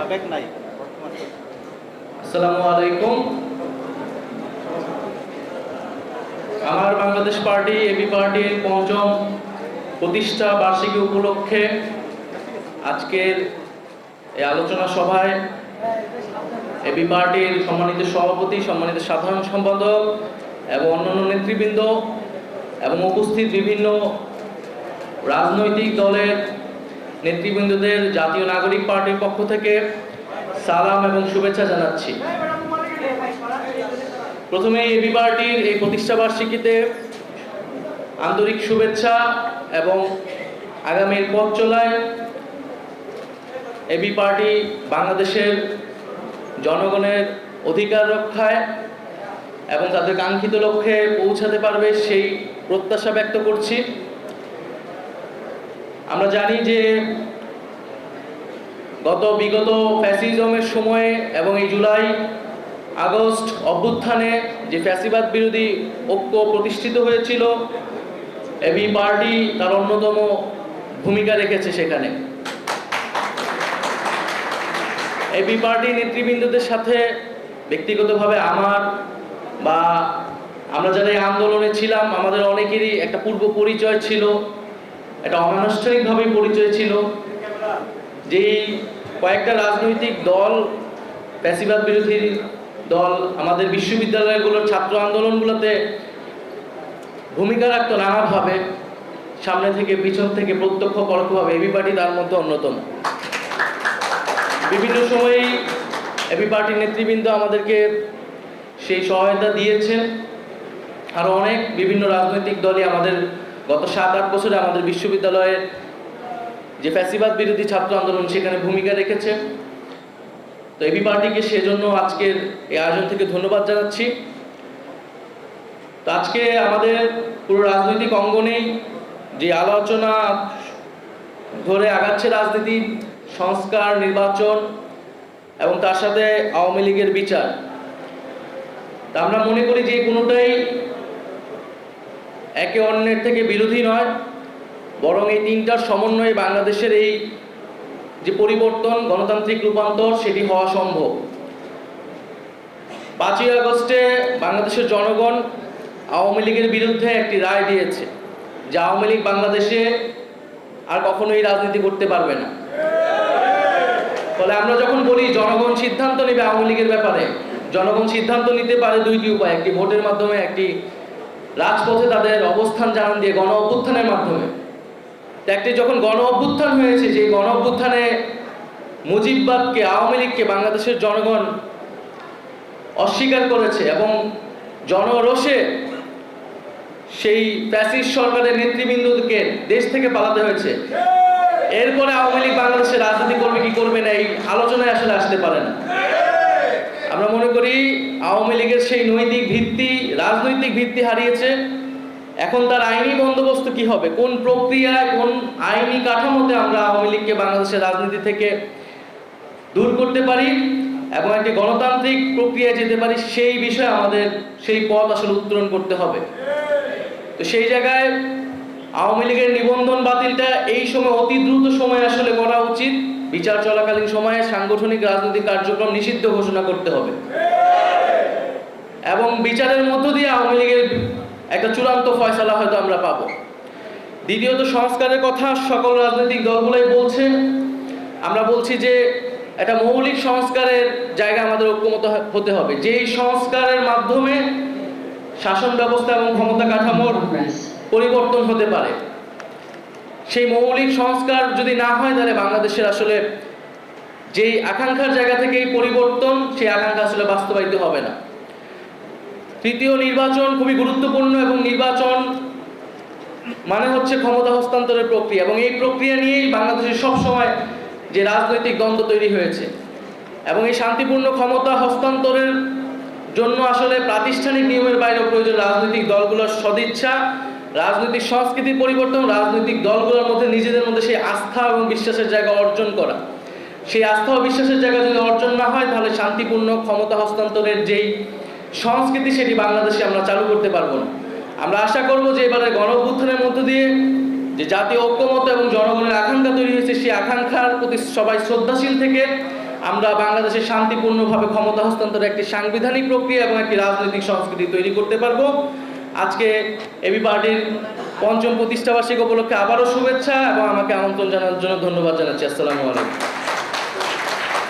সাবেক নাই আসসালামু আলাইকুম। আমার বাংলাদেশ পার্টি এবি পার্টির পঞ্চম প্রতিষ্ঠা বার্ষিকী উপলক্ষে আজকের এই আলোচনা সভায় এবি পার্টির সম্মানিত সভাপতি, সম্মানিত সাধারণ সম্পাদক এবং অন্যান্য নেতৃবৃন্দ এবং উপস্থিত বিভিন্ন রাজনৈতিক দলের নেতৃবৃন্দদের জাতীয় নাগরিক পার্টির পক্ষ থেকে সালাম এবং শুভেচ্ছা জানাচ্ছি। প্রথমে এবি পার্টির এই প্রতিষ্ঠা বার্ষিকীতে আন্তরিক শুভেচ্ছা এবং আগামীর পথ চলায় এবি পার্টি বাংলাদেশের জনগণের অধিকার রক্ষায় এবং তাদের কাঙ্ক্ষিত লক্ষ্যে পৌঁছাতে পারবে সেই প্রত্যাশা ব্যক্ত করছি। আমরা জানি যে গত বিগত ফ্যাসিজমের সময়ে এবং এই জুলাই আগস্ট অভ্যুত্থানে যে ফ্যাসিবাদ বিরোধী ঐক্য প্রতিষ্ঠিত হয়েছিল, এবি পার্টি তার অন্যতম ভূমিকা রেখেছে সেখানে। এবি পার্টি নেতৃবৃন্দদের সাথে ব্যক্তিগতভাবে আমার বা আমরা যারা এই আন্দোলনে ছিলাম, আমাদের অনেকেরই একটা পূর্ব পরিচয় ছিল। একটা অনানুষ্ঠানিকভাবেই পরিচয় ছিল, যেই কয়েকটা রাজনৈতিক দল, ফ্যাসিবাদ বিরোধী দল, আমাদের বিশ্ববিদ্যালয়গুলোর ছাত্র আন্দোলনগুলোতে ভূমিকা রাখতো নানাভাবে, সামনে থেকে পিছন থেকে প্রত্যক্ষ পরোক্ষভাবে, এবি পার্টি তার মধ্যে অন্যতম। বিভিন্ন সময়েই এবি পার্টির নেতৃবৃন্দ আমাদেরকে সেই সহায়তা দিয়েছেন। আরও অনেক বিভিন্ন রাজনৈতিক দলই আমাদের গত সাত, আট বছরে আমাদের বিশ্ববিদ্যালয়ের যে ফ্যাসিবাদ বিরোধী ছাত্র আন্দোলন সেখানে ভূমিকা রেখেছে। তো এবি পার্টিকে সেজন্য আজকের এই আয়োজন থেকে ধন্যবাদ জানাচ্ছি। তো আজকে আমাদের পুরো রাজনৈতিক অঙ্গনেই যে আলোচনা ধরে আগাচ্ছে রাজনীতি, সংস্কার, নির্বাচন এবং তার সাথে আওয়ামী লীগের বিচার, তা আমরা মনে করি যে কোনোটাই একে অন্যের থেকে বিরোধী নয়, বরং এই তিনটার সমন্বয়ে বাংলাদেশের এই যে পরিবর্তন, গণতান্ত্রিক রূপান্তর, সেটি হওয়া সম্ভব। পাঁচই আগস্টে বাংলাদেশের জনগণ আওয়ামী লীগের বিরুদ্ধে একটি রায় দিয়েছে, যে আওয়ামী লীগ বাংলাদেশে আর কখনোই রাজনীতি করতে পারবে না। ফলে আমরা যখন বলি জনগণ সিদ্ধান্ত নেবে আওয়ামী লীগের ব্যাপারে, জনগণ সিদ্ধান্ত নিতে পারে দুইটি উপায়, একটি ভোটের মাধ্যমে, একটি রাজপথে তাদের অবস্থান জানান দিয়ে গণ অভ্যুত্থানের মাধ্যমে। একটি যখন গণ অভ্যুত্থান হয়েছে যে গণ অভ্যুত্থানে মুজিববাদকে, আওয়ামী লীগকে বাংলাদেশের জনগণ অস্বীকার করেছে এবং জনরোষে সেই প্যাসিস সরকারের নেতৃবৃন্দকে দেশ থেকে পালাতে হয়েছে। এরপরে আওয়ামী লীগ বাংলাদেশের রাজনীতি করবে, কি করবে না, এই আলোচনায় আসলে আসতে পারে না। আমরা মনে করি আওয়ামী লীগের সেই নৈতিক ভিত্তি, রাজনৈতিক ভিত্তি হারিয়েছে। এখন তার আইনি বন্দোবস্ত কি হবে? কোন প্রক্রিয়ায়, কোন আইনি কাঠামোতে আমরা আওয়ামী লীগকে বাংলাদেশের রাজনীতি থেকে দূর করতে পারি এবং একটি গণতান্ত্রিক প্রক্রিয়ায় যেতে পারি, সেই বিষয়ে আমাদের সেই পথ আসলে উত্তরণ করতে হবে। তো সেই জায়গায় আওয়ামী লীগের নিবন্ধন বাতিলটা এই সময় অতি দ্রুত সময় আসলে করা উচিত। বিচার চলাকালীন সময়ে সাংগঠনিক রাজনৈতিক কার্যক্রম নিষিদ্ধ ঘোষণা করতে হবে। এবং বিচারের মধ্য দিয়ে আওয়ামী লীগের একটা চূড়ান্ত ফয়সালা হয়তো আমরা পাবো। দ্বিতীয়ত সংস্কারের কথা সকল রাজনৈতিক দলগুলোই বলছে। আমরা বলছি যে একটা মৌলিক সংস্কারের জায়গা আমাদের ঐক্যমত হতে হবে। যেই সংস্কারের মাধ্যমে শাসন ব্যবস্থা এবং ক্ষমতা কাঠামোর পরিবর্তন হতে পারে। সেই মৌলিক সংস্কার যদি না হয়, তাহলে বাংলাদেশের আসলে যেই আকাঙ্ক্ষার জায়গা থেকে এই পরিবর্তন, সেই আকাঙ্ক্ষা আসলে বাস্তবায়িত হবে না। তৃতীয় নির্বাচন খুবই গুরুত্বপূর্ণ এবং নির্বাচন মানে হচ্ছে ক্ষমতা হস্তান্তরের প্রক্রিয়া এবং এই প্রক্রিয়া নিয়েই বাংলাদেশের সব সময় যে রাজনৈতিক দ্বন্দ্ব তৈরি হয়েছে এবং এই শান্তিপূর্ণ ক্ষমতা হস্তান্তরের জন্য আসলে প্রাতিষ্ঠানিক নিয়মের বাইরে প্রয়োজন রাজনৈতিক দলগুলোর সদিচ্ছা রাজনৈতিক সংস্কৃতির পরিবর্তন, রাজনৈতিক দলগুলোর মধ্যে নিজেদের মধ্যে সেই আস্থা এবং বিশ্বাসের জায়গা অর্জন করা। সেই আস্থা ও বিশ্বাসের জায়গা যদি অর্জন না হয়, তাহলে শান্তিপূর্ণ, ক্ষমতা হস্তান্তরের যেই সংস্কৃতি, সেটি বাংলাদেশে আমরা চালু করতে পারব না। আমরা আশা করব যে এবারে গণ মধ্য দিয়ে যে জাতীয় ঐক্যমত এবং জনগণের আকাঙ্ক্ষা তৈরি হয়েছে, সেই আকাঙ্ক্ষার প্রতি সবাই শ্রদ্ধাশীল থেকে আমরা বাংলাদেশে শান্তিপূর্ণভাবে ক্ষমতা হস্তান্তরের একটি সাংবিধানিক প্রক্রিয়া এবং একটি রাজনৈতিক সংস্কৃতি তৈরি করতে পারব। আজকে এবি পার্টির পঞ্চম প্রতিষ্ঠাবার্ষিক উপলক্ষে আবারও শুভেচ্ছা এবং আমাকে আমন্ত্রণ জানানোর জন্য ধন্যবাদ জানাচ্ছি। আসসালামু আলাইকুম।